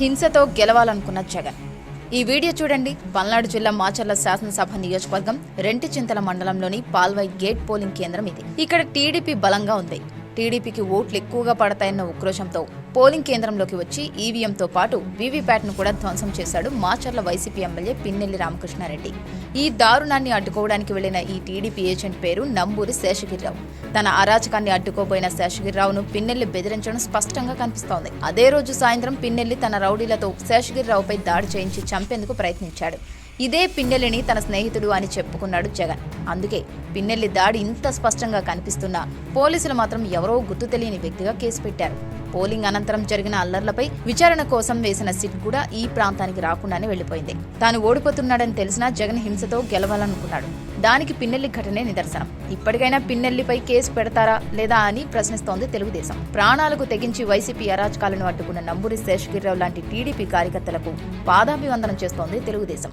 హింసతో గెలవాలనుకున్న జగన్. ఈ వీడియో చూడండి. పల్నాడు జిల్లా మాచర్ల శాసనసభ నియోజకవర్గం రెంటి చింతల మండలంలోని పాల్వై గేట్ పోలింగ్ కేంద్రం ఇది. ఇక్కడ టీడీపీ బలంగా ఉంది. టీడీపీకి ఓట్లు ఎక్కువగా పడతాయన్న ఉక్రోషంతో పోలింగ్ కేంద్రంలోకి వచ్చి ఈవీఎంతో పాటు వీవీప్యాట్ను కూడా ధ్వంసం చేశాడు మాచర్ల వైసీపీ ఎమ్మెల్యే పిన్నెల్లి రామకృష్ణారెడ్డి. ఈ దారుణాన్ని అడ్డుకోవడానికి వెళ్ళిన ఈ టీడీపీ ఏజెంట్ పేరు నంబూరి శేషగిరిరావు. తన అరాచకాన్ని అడ్డుకోబోయిన శేషగిరిరావును పిన్నెల్లి బెదిరించడం స్పష్టంగా కనిపిస్తోంది. అదే రోజు సాయంత్రం పిన్నెల్లి తన రౌడీలతో శేషగిరిరావుపై దాడి చేయించి చంపేందుకు ప్రయత్నించాడు. ఇదే పిన్నెల్లిని తన స్నేహితుడు అని చెప్పుకున్నాడు జగన్. అందుకే పిన్నెల్లి దాడి ఇంత స్పష్టంగా కనిపిస్తున్నా పోలీసులు మాత్రం ఎవరో గుర్తు తెలియని వ్యక్తిగా కేసు పెట్టారు. పోలింగ్ అనంతరం జరిగిన అల్లర్లపై విచారణ కోసం వేసిన సిట్ కూడా ఈ ప్రాంతానికి రాకుండానే వెళ్ళిపోయింది తాను ఓడిపోతున్నాడని తెలిసినా జగన్ హింసతో గెలవాలనుకున్నాడు. దానికి పిన్నెల్లి ఘటనే నిదర్శనం. ఇప్పటికైనా పిన్నెల్లిపై కేసు పెడతారా లేదా అని ప్రశ్నిస్తోంది తెలుగుదేశం. ప్రాణాలకు తెగించి వైసీపీ అరాచకాలను అడ్డుకున్న నంబూరి శేషగిరిరావు లాంటి టీడీపీ కార్యకర్తలకు పాదాభివందనం చేస్తోంది తెలుగుదేశం.